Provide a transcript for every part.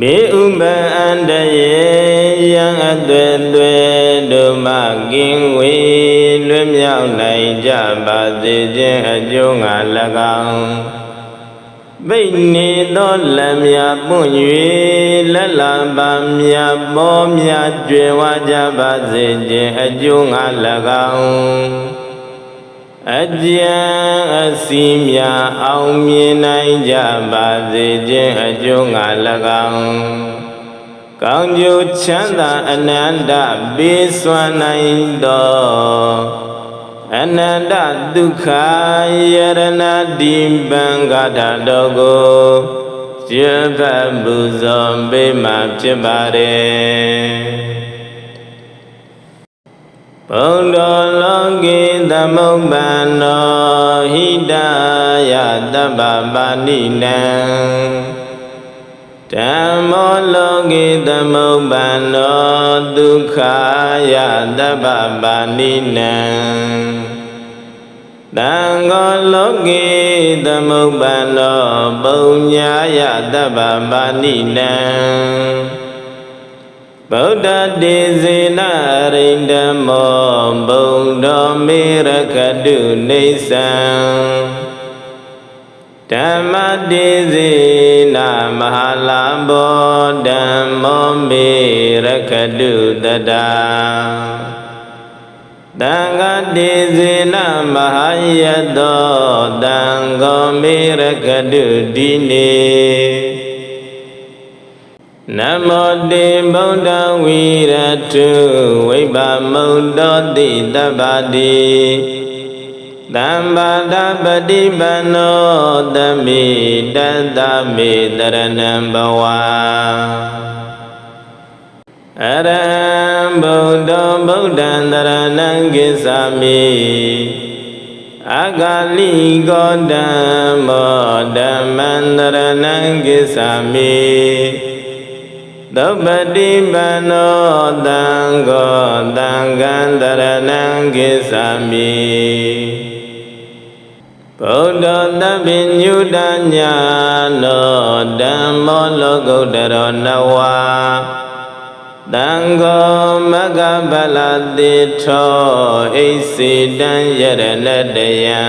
ဘေဥပအန္တရေယံအသွေသွေတို့မကင်းဝေလွတ်မြောက်နိုင်ကြပါစေခြင်းအကျိုးငါ၎င်းပိတ်နေသောလက်မြပွင့်၍လက်လာပါမြပေါ်မြကျွယ်ဝကြပါစေခြင်းအကျိုးငါ၎င်း အကျံအစီမြအောင်မြင်နိုင်ကြပါစေခြင်းအကျိုးငါ၎င်းကောင်းကျိုးချမ်းသာအနန္တပေးစွမ်းနိုင်သောအနန္တဒုက္ခယရဏဒီပံဂါထာတော်ကိုကျွတ်ဖတ်ပူဇော်ပေးမှဖြစ်ပါတ ယ်ဘုံတော်လောကေသမုပ္ပန္နောဟိတယတဗ္ဗပါဏိနံဓမ္မောလောကေသမုပ္ပန္နောဒုက္ခယတဗ္ဗပါဏိနံတံဃောလောကေသမုပ္ပန္နောပုံညာယတဗ္ဗပါဏိနံ ဗုဒ္ဓတေဇေနရိန္ဒမောဘုံတော်မေရကတုနေသံဓမ္မတေဇေနမဟာလာဘောဓမ္မောမေရကတုတတံတံဃာတေဇေနမဟာယတောတံဃောမေရကတုဒီနေ နမောတေဗုဒ္ဓဝီရတုဝိဗမုဒ္ဒောတိတဗ္ဗတိသမ္ပါဒပฏิပန္နောသမိတတမေတရဏံဘဝအရဟံဗုဒ္ဓောဗုဒ္ဓံတရဏံကိစ္ဆာမိအဂါလိကောဓမ္မောဓမ္မံတရဏံကိစ္ဆာမိ သုပတိပန္နောတံဃောတံဃံတရဏံကိစ္ဆာမိဗုဒ္ဓသဗ္ဗညုတညာနောဓမ္မောလောကုတ္တရောနဝတံဃောမဂ္ဂဗလတိထောဣစေတံယရဏတယံ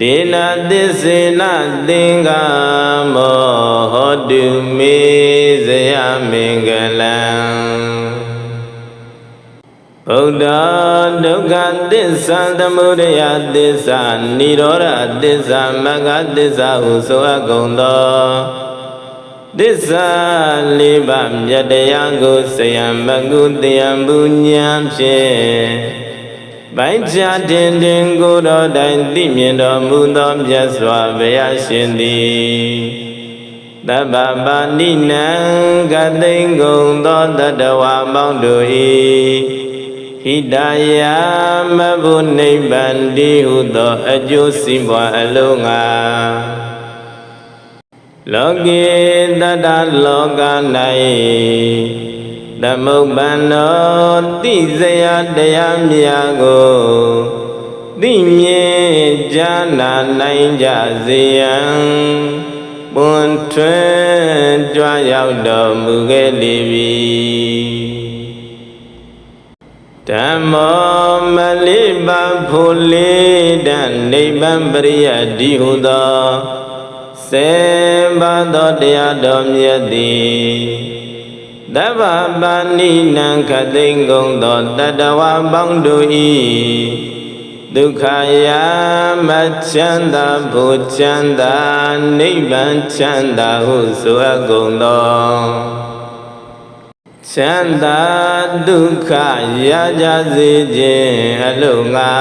ဒေနသစ္စေနသင်္ကာမောဟောတုမေဇယမင်္ဂလံဗုဒ္ဓဒုက္ခသစ္စာသမုဒယသစ္စာនិရောဓသစ္စာမဂ္ဂသစ္စာဟုဆိုအပ်ကုန်သောသစ္စာလေးပါးမြတ်တရားကိုဆယံမကုတရားပူညာဖြင့် ပိုင်းခြားတင်တင်ကိုယ်တော်တိုင်သိမြင်တော်မူသောမြတ်စွာဘုရားရှင်သည်တဗ္ဗပါဏိနံကသိင်္ဂုံသောတတဝါပေါင်းတို့၏ဟိတယာမဘုနိဗ္ဗာန်တိဟုသောအကျိုးစီးပွားအလုံးငါလောကေတတလောက၌ သမုပ္ပန္နောတိစရာတရားမြတ်ကိုသိမြင်ကြားနာနိုင်ကြစေရန်ပွန်ထွန်းကြွရောက်တော်မူခဲ့လေပြီဓမ္မောမလေးပါဖို့လေးတနိဗ္ဗာန်ပရိယတိဟုသောစေဘာသောတရားတော်မြတ်သည် တဗ္ဗပါဏိနံခသိင်္ဂုံသောတတဝပေါင်းတို့၏ဒုက္ခယာမချမ်းသာဘုချမ်းသာနိဗ္ဗာန်ချမ်းသာဟုဆိုအပ်ကုန်သောချမ်းသာဒုက္ခရကြစေခြင်းအလုံးငါ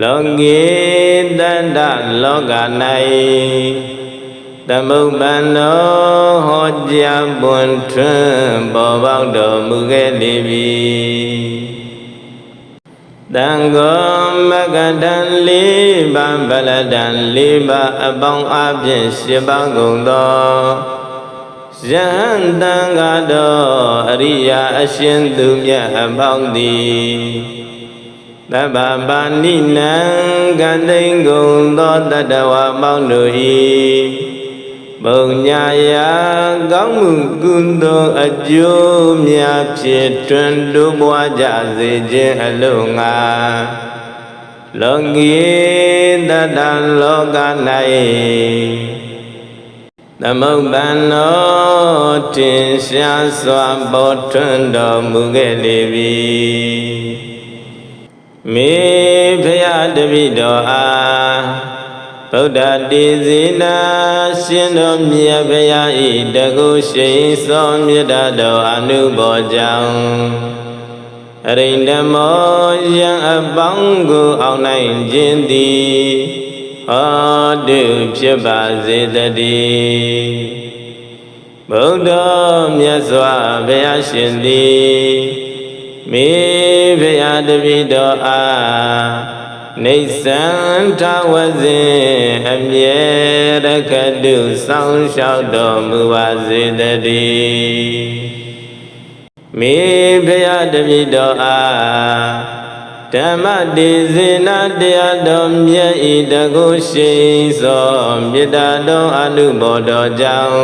လောကေတတ္တလောက၌ သမုပ္ပန္နောဟောကြားပွန်ထွန်းပေါ်ပေါက်တော်မူခဲ့လေပြီတံဃောမကတံလေးပါးဗလတံလေးပါးအပေါင်းအပြည့်ရှင်းပါကုန်သောယဟန်တံဃာတော်အရိယာအရှင်သူမြတ်အပေါင်းသည်တဗ္ဗပါဏိနံကတိန်ကုံသောတတဝပေါင်းတို့၏ ပုံညာယာကောင်းမှုကုသိုလ်အကျိုးများဖြင့်တွင်တိုးပွားကြစေခြင်းအလို့ငါလောကီတတလောက၌သမုပ္ပန္နောတင်ရှားစွာပေါ်ထွန်းတော်မူခဲ့လေပြီမေဖရာတပိတော်အား ဗုဒ္ဓတေဇေနာရှင်တော်မြတ်ဖရာဤတကုရှိန်သောမြတ်တော်အနုဘောကြောင့်အရိန္ဒမောယံအပေါင်းကိုအောင်နိုင်ခြင်းသည်ဟောတုဖြစ်ပါစေတည်းဗုဒ္ဓမြတ်စွာဘုရားရှင်သည်မေဘုရားတပည့်တော်အား နေသံထဝဇင်အမြဲတကတုစောင်းလျှောက်တော်မူပါစေတည်းမေဘုရားတပည့်တော်အားဓမ္မတေဇေနတရားတော်မြတ်ဤတကုရှိသောမေတ္တာတော်အနုဘောတော်ကြောင့်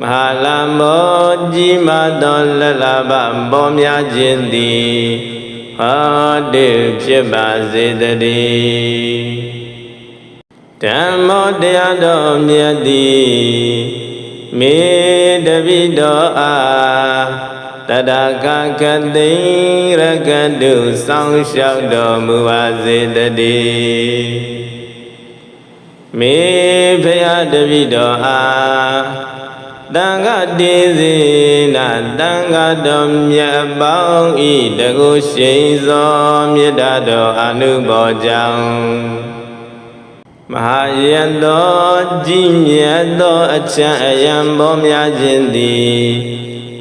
မဟာလမောကြီးမားသောလလဘပေါ်များခြင်းသည် ဟောတုဖြစ်ပါစေတည်းဓမ္မောတရားတော်မြတ်သည်မေတပိတော်အားတတကကတိရကတုစောင်းလျှောက်တော်မူပါစေတည်းမေဖရာတပိတော်အား တန်ခတေစေနာတန်ခတော်မြတ်ပေါင်းဤတကုရှိန်သောမေတ္တာတော်အနုဘောကြောင့်မဟာယံသောကြီးမြတ်သောအချမ်းအယံပေါ်များခြင်းသည်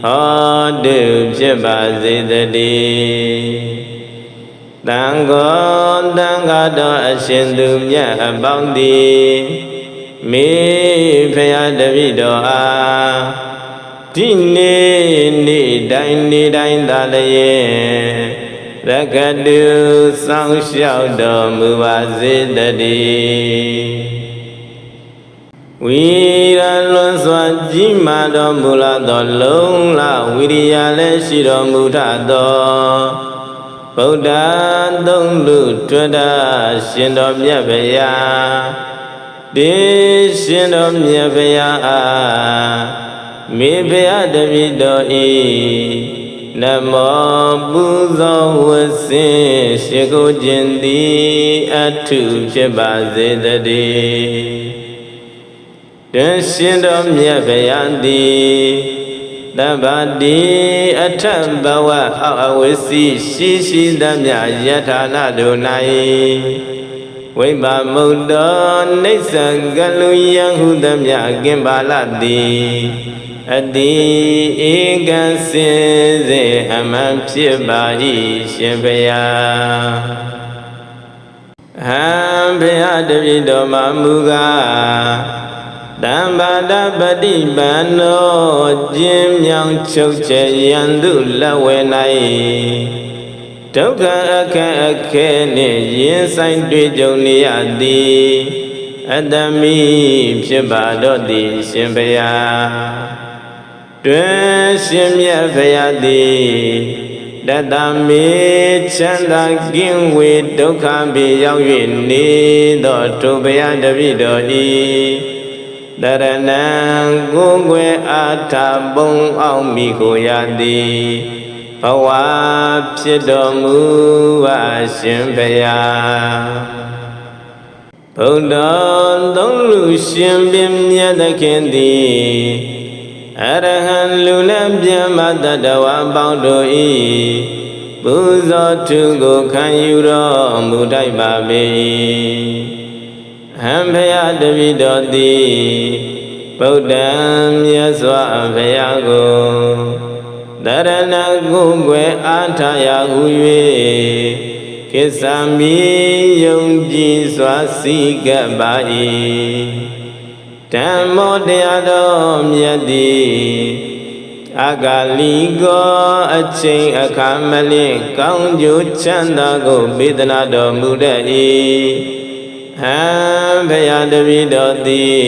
ဟောတုဖြစ်ပါစေတည်းတန်ကောတန်ခတော်အရှင်သူမြတ်အပေါင်းသည် မေဖရာတပိတော်အားဒီနေ့နေ့တိုင်းနေ့တိုင်းသာလျင်ရကတုစောင်းလျှောက်တော်မူပါစေတည်းဝိရလွန်စွာကြီးမာတော်မူလာသောလုံးလဝိရိယလည်းရှိတော်မူထသောဗုဒ္ဓသုံးလူထွတ်တာရှင်တော်မြတ်ဗျာ တေရှင်တော်မြတ်ဗျာအားမေဗျာတပိတော်ဤနမောပူဇော်ဝဆင်းရှိကိုခြင်းသည်အထုဖြစ်ပါစေတည်းတန်ရှင်တော်မြတ်ဗျာသည်တဗ္ဗတိအထဘဝအောက်အဝစီရှိရှိသမျှယထာနာတို့၌ ဝိဗမုတ်တော်နေဆံကလူယံဟုသမျှကင်ပါလသည်အတိဧကံစင်စေအမှန်ဖြစ်ပါ၏ရှင်ဘုရားဟံဘုရားတပိတော်မှာမူကားတမ္ပါဒပฏิပန္နောကျင်းမြောင်ချုပ်ချေယံသူလက်ဝဲ၌ ဒုက္ခအခက်အခဲနှင့်ရင်ဆိုင်တွေ့ကြုံနေရသည်အတ္တမိဖြစ်ပါတော့သည်ရှင်ဘုရားတွင်ရှင်မြတ်ဘုရားသည်တတမေချမ်းသာကင်းဝေဒုက္ခပြေရောက်၍နေသောထိုဘုရားတပည့်တော်ဤတရဏံကိုယ်ွယ်အာထာပုံအောင်မိကိုရသည် ဘဝဖြစ်တော်မူပါရှင်ဘုရားဘုဒ္ဓသုံးလူရှင်ပင်မြတ်သခင်သည်အရဟံလူလည်းပြမတတဝအပေါင်းတို့ဤပူဇော်ထုကိုခံယူတော်မူတိုက်ပါပေဟံဘုရားတပိတော်သည်ဗုဒ္ဓံမြတ်စွာဘုရားကို တရဏကုကွယ်အားထားရဟု၍ကိစ္စမီယုံကြည်စွာစီကပ်ပါ၏ဓမ္မောတရားတော်မြတ်သည်အဂါလီကောအချိန်အခါမလင့်ကောင်းကျိုးချမ်းသာကိုမေတနာတော်မူတတ်၏ဟံဘုရားတပည့်တော်သည်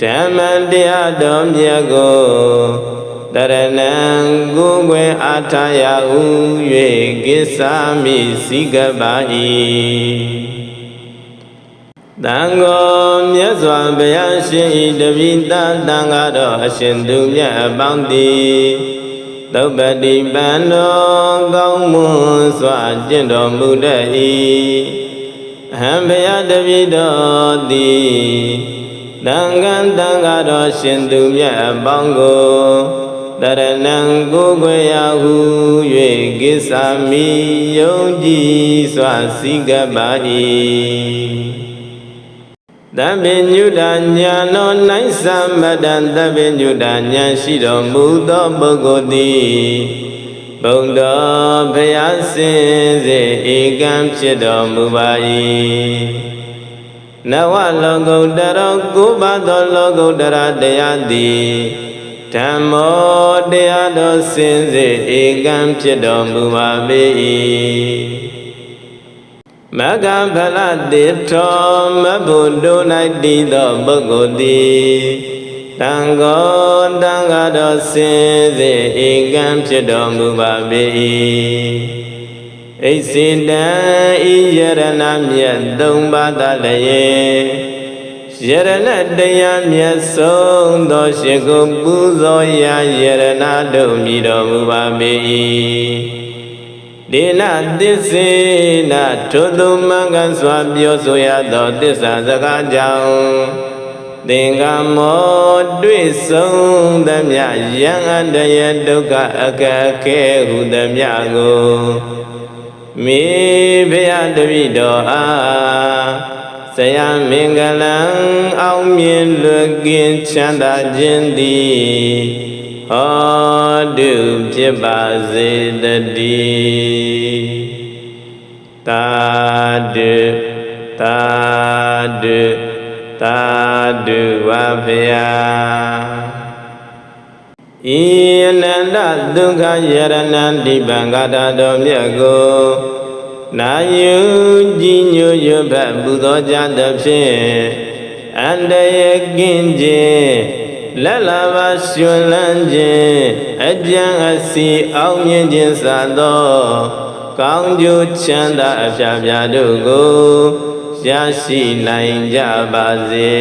ဓမ္မတရားတော်မြတ်ကို တရဏံကိုယ်ွယ်အားထားရဟု၍ကိစ္ဆာမိစိကပါ၏တန်ဃောမြတ်စွာဘုရားရှင်ဤတပိတတန်ဃာတော်အရှင်သူမြတ်အပေါင်းသည်သုပတိပန္နောကောင်းမွန်စွာကျင့်တော်မူတတ်၏အဟံဘုရားတပိတော်သည်တန်ခမ်းတန်ဃာတော်ရှင်သူမြတ်အပေါင်းကို တရဏံကိုယ်ွယ်ရာဟု၍ကိစ္ဆာမိယုံကြည်စွာစိကပ်ပါ၏တဗ္ဗညုတညာနောနိုင်သမတံတဗ္ဗညုတညာရှိတော်မူသောပုဂ္ဂိုလ်သည်ဘုံတော်ဘုရားစင်စေဧကံဖြစ်တော်မူပါ၏နဝလောကုတ္တရောကိုးပါးသောလောကုတ္တရာတရားသည် ဓမ္မောတရားတော်စင်စေဧကံဖြစ်တော်မူပါပေ၏မဂ္ဂဖလတိထောမဘုဒ္ဓ၌တည်သောပုဂ္ဂိုလ်သည်တံဃောတံဃာတော်စင်စေဧကံဖြစ်တော်မူပါပေ၏ဣစိတံဤယရဏမြတ်သုံးပါးတလည်း ယရဏတရားမြတ်ဆုံးသောရှိကိုပူဇော်ရာယရဏတို့မြည်တော်မူပါပေ၏ဒေနသစ္စေနထိုသူမင်္ဂစွာပြောဆိုရသောသစ္စာစကားကြောင့်သင်္ကမောတွေ့ဆုံးသမျှယံအတယဒုက္ခအခက်ခဲဟုသမျှကိုမိဖရာတပိတော်အား ဆရာမင်္ဂလံအောင်မြင်လွတ်ကင်းချမ်းသာခြင်းသည်ဟောတုဖြစ်ပါစေတည်းတာတုတာတုတာတုဝဖေယဤအနန္တဒုက္ခယရဏံဒီပံဂတာတော်မြတ်ကို နာယုကြည်ညိုရွတ်ဖတ်ပူဇော်ကြသဖြင့်အန္တရာယ်ကင်းခြင်းလက်လာပါရှင်လန်းခြင်းအကြံအစီအောင်မြင်ခြင်းစသော ကောင်းကျိုးချမ်းသာအဖျားဖျားတို့ကိုရရှိနိုင်ကြပါစေ